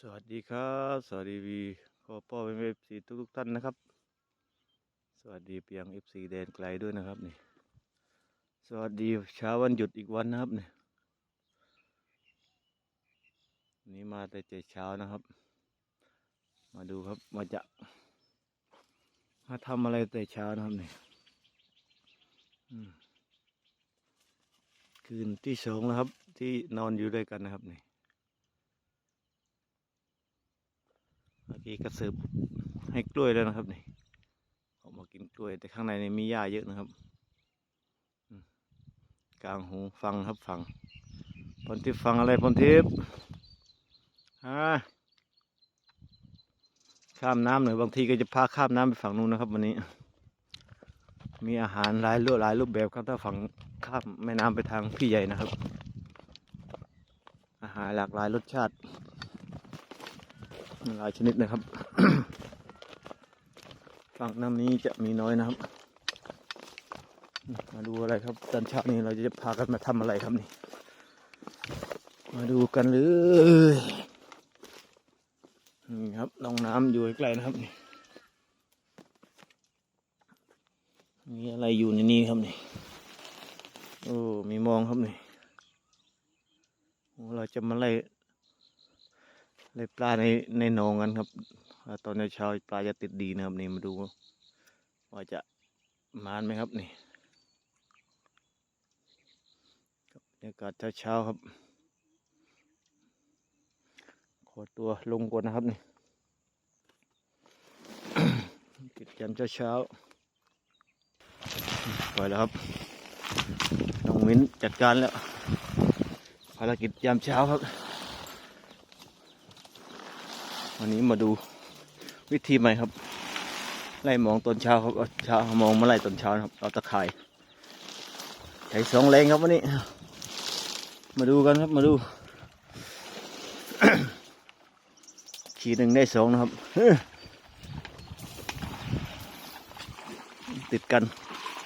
สวัสดีครับสวัสดีวีขอพ่อเป็นเอฟซีทุกๆท่านนะครับ สวัสดีเปียงเอฟซีแดนไกลด้วยนะครับนี่สวัสดีเช้าวันหยุดอีกวันนะครับนี่นนี้มาแต่เช้านะครับ มาดูครับมาจะมาทำอะไรแต่เช้านะครับนี่คืนที่สองแล้วครับ ที่นอนอยู่ด้วยกันนะครับนี่ กี้ก็เสิร์ฟให้กล้วยแล้วนะครับนี่ออกมากินกล้วย แต่ข้างในนี่มีหญ้าเยอะนะครับกลางหูฟังครับฟังพนทิพฟังอะไรพนทิพฮะข้ามน้ำหน่อยบางทีก็จะพาข้ามน้ำไปฝั่งนู้นนะครับวันนี้ มีอาหารหลายรูปหลายรูปแบบครับถ้าฝั่งข้ามแม่น้ำไปทางพี่ใหญ่นะครับ อาหารหลากหลายรสชาติ หลายชนิดนะครับ ฝั่งน้ำนี้จะมีน้อยนะครับ มาดูอะไรครับตอนเช้านี้เราจะพากันมาทำอะไรครับนี่ มาดูกันเลยนี่ครับลองน้ำอยู่ใกล้นะครับนี่มีอะไรอยู่ในนี้ครับนี่โอ้มีมองครับนี่เราจะมาไล่ เลยปลาในในหนองกันครับ ตอนเช้าปลาจะติดดีนะครับนี่มาดูว่าจะมานไหมครับนี่บบรรยากาศเช้าๆครับ ขอตัวลงก่อนนะครับนี่กิจกรรมเช้าๆปล่อยแล้วครับน้องมิ้นจัดการแล้วภารกิจยามเช้าครับ วันนี้มาดูวิธีใหม่ครับ ไล่มองตอนเช้าครับเอาเช้ามองมาไล่ตอนเช้าครับเอาตะข่ายใช้สองแรงครับวันนี้ มาดูกันครับมาดู ขีดหนึ่งได้สองนะครับ ติดกัน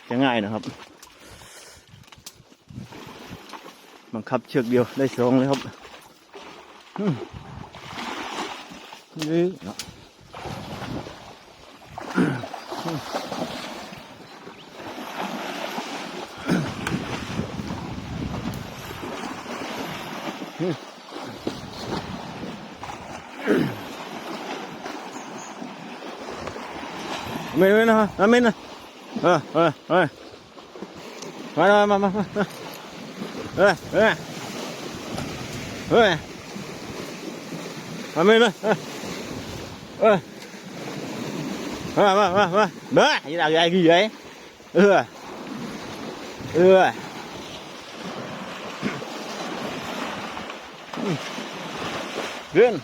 จะง่ายนะครับ บังคับเชือกเดียวได้สองเลยครับ dưới đó. mình nó nó mình nè ờ ờ ờ. Mà mà mà mà ờ. Ờ ờ. Mà mình nè ơ mà mà mà mà mà như nào ai ghi vậy ừ ừ Grün.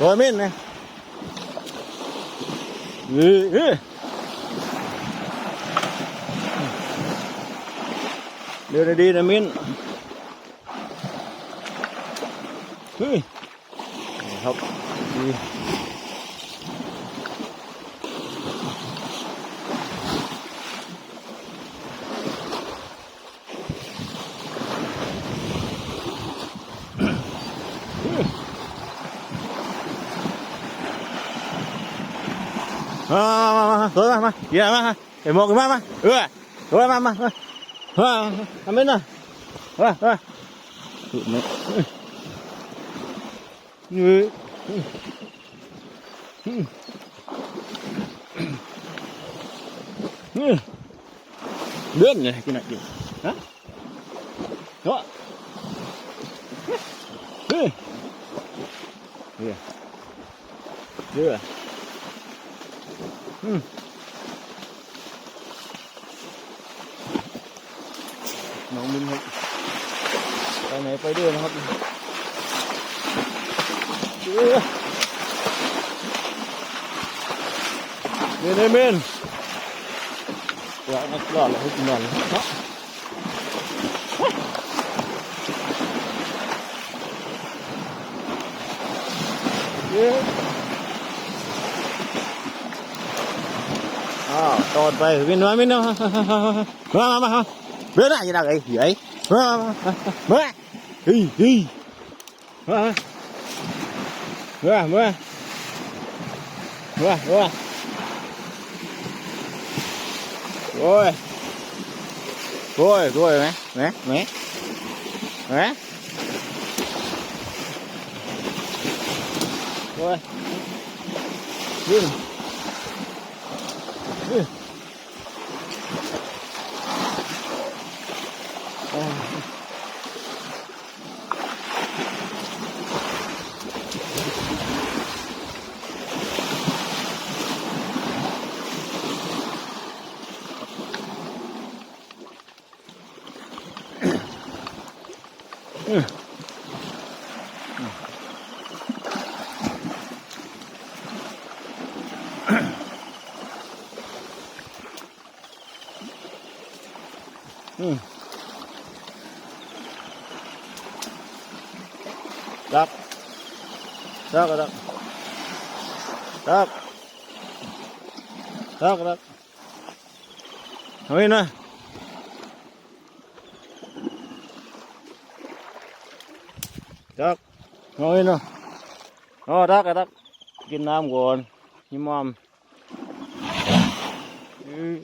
Rồi miên này. Ừ, ừ. Đưa đi đi là miên. เฮ้ยนี่ครับดีมามามามาตัวมามาเยี่ยมามาเดี๋ยวมองกันมามาเออตัวมามามามาทำเป็นน่ะมามาถูก Ừ. Ừ. Ừ. Lươn này cái này kìa. Hả? Đó. Đưa. Đưa. Đưa. Ừ. Nó mình hết. Cái này phải đưa nó hết. Men, men, men. Ja, dat is wel goed, man. Tọt bay, bên nói bên đâu. Mà mà mà. Bên này như nào vậy? Vậy. Mà mà. Mà. Hi hi. Mà mưa mưa mưa mưa rồi rồi. Rồi. Mẹ mẹ. Mẹ. Mẹ. Rồi. Rồi rồi Oh. Ừ. Đập. Đập đập. Đập. Đập đập. Thôi nè. Đập. Ngồi nè. Nó đắc rồi đắc. Kinh nam còn. Nhưng mà Ừ.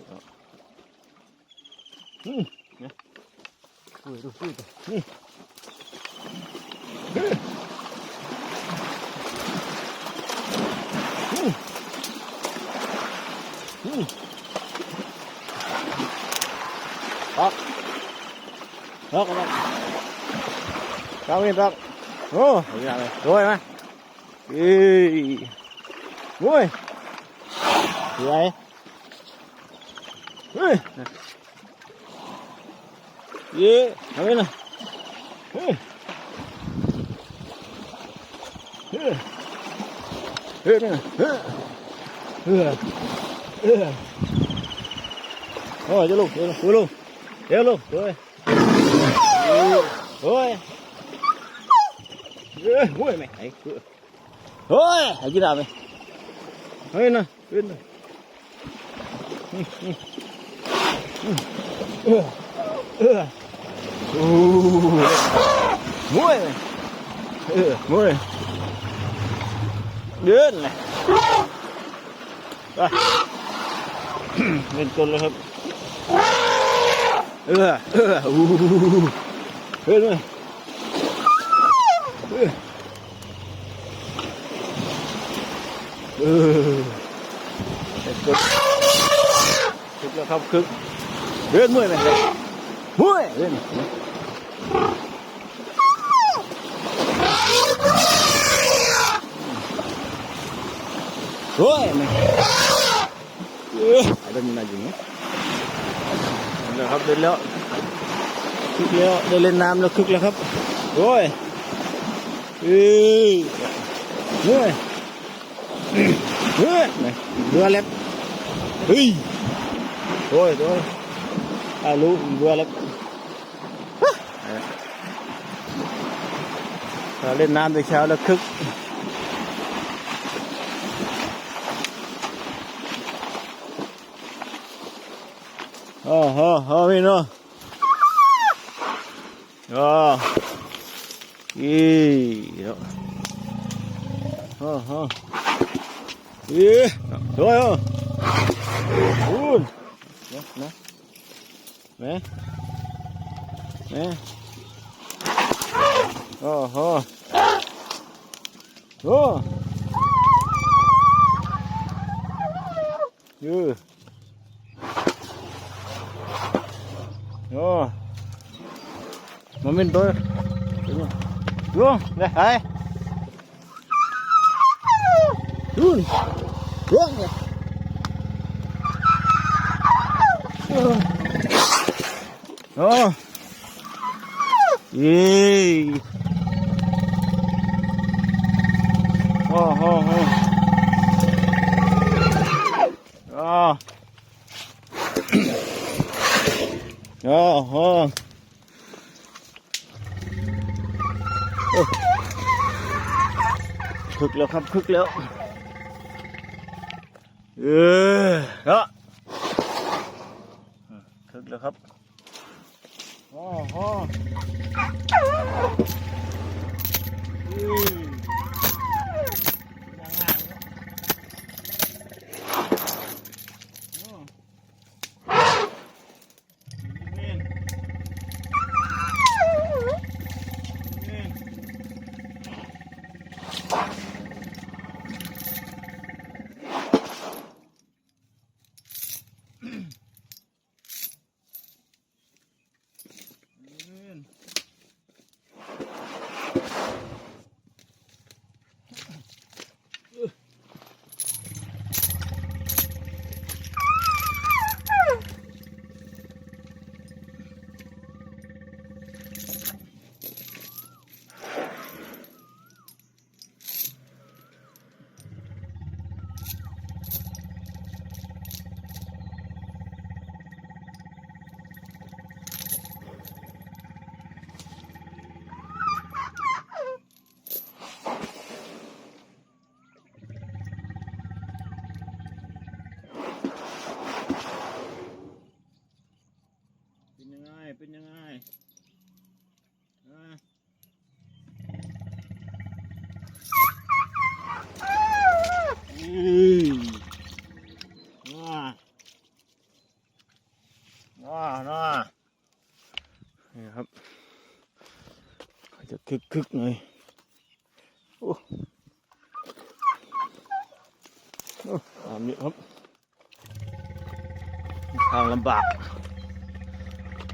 Mm. Ui, ui, ui, ui. Đó. Đó các bạn. Cao yên tâm. Ô, rồi mà. Ê. Ui. Rồi. Ui dễ thấy này hết này. Rồi cho luôn cho luôn luôn cho luôn rồi rồi ui, mày hãy thôi, hãy chứ nào mày thôi nè bên này. Ugh. Ừ. Ừ. Ừ. Ừ. Muôi mày. Ừ, muôi. Đến này. Rồi. Lên con lên không? เออ เออโอ้เฮ้ยด้วยเออเออเด็กกดคึกแล้วครับคึกเดินมวยเลยมวยเดินโอ้ย นี่เอออะไรมันอะไรอย่างเงี้ยเดี๋ยวครับเดินแล้วคึกแล้วได้เล่นน้ำแล้วคึกแล้วครับโอ้ยเอ้ยเฮ้ยเฮ้ยไหนเรือเล็บเฮ้ยโอ้ยโอ้ยอารู้เรือเล็บถ้าเล่นน้ำในเช้าแล้วคึก 어허 어민어 야, 이, 어허, 예, 좋아요. 운. 네, 네, 네, 네. 어허, 좋아. 유. Rồi. Một mình Yo. đúng to. đúng đây, đây. đúng đúng Yo. Yee. Oh, oh, oh. Oh, oh. คึกแล้วครับคึกแล้ว เออเนาะคึกแล้วครับโอ้โหอืมยังไงเนาะโอ้เม่นเม่นเม่น เป็นยังไง เป็นยังไงอ่าอืม น่าน่าน่านี่ครับเขาจะคึกคึกๆหน่อยโอ้โอ้ตามนี้ครับทางลำบาก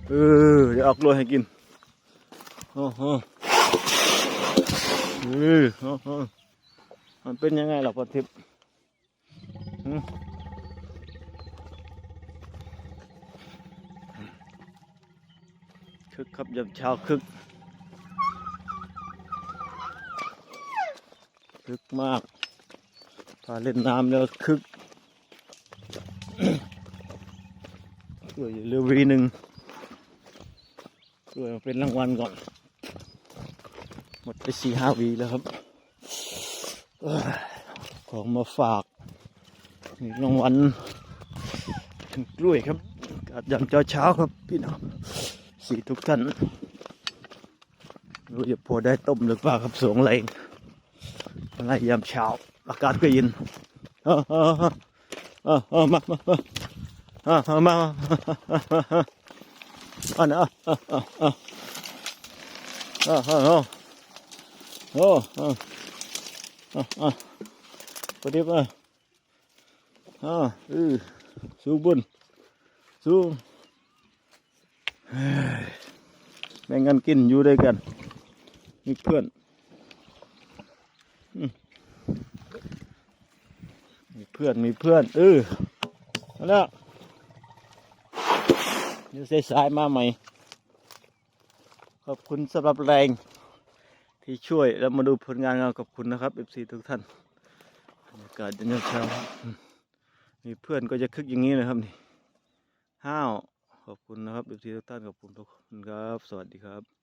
เออเดี๋ยวออกโรยให้กินโอ้โหเออโอ้โหมันเป็นยังไงล่ะพ่อทิพย์หืม คึกครับยามเช้าคึก คึกมากพาเล่นน้ำแล้วคึกเพื่ออย่าเร็ววีหนึ่งด้วยเป็นรางวัลก่อน หมดไปสี่ห้าวีแล้วครับอของมาฝากมีรางวัลกล้วยครับ กาดยามเช้าเช้าครับพี่น้อง สี่ทุกท่านรู้จะพอได้ต้มหรือเปล่าครับสวงแรงอะไรยามเช้าอากาศก็เย็นออเออเออเออเออมามามามาอันนั้นอะอ่าอ่าอ่าโอ้อ่าอ่าอ่าพอดีป่ะอ่าเอสูงบนสูงเฮ้ย แบ่งกันกินอยู่ด้วยกันมีเพื่อนมีเพื่อนมีเพื่อนเออเอาแล้วเดี๋ยวสายมาใหม่ขอบคุณสำหรับแรงที่ช่วยแล้วมาดูผลงานเราขอบคุณนะครับ FC ทุกท่านบรรยากาศยามเช้ามมีเพื่อนก็จะคึกอย่างนี้นะครับนี่ห้าว ขอบคุณนะครับ FC ทุกท่านขอบคุณทุกคนครับ สวัสดีครับ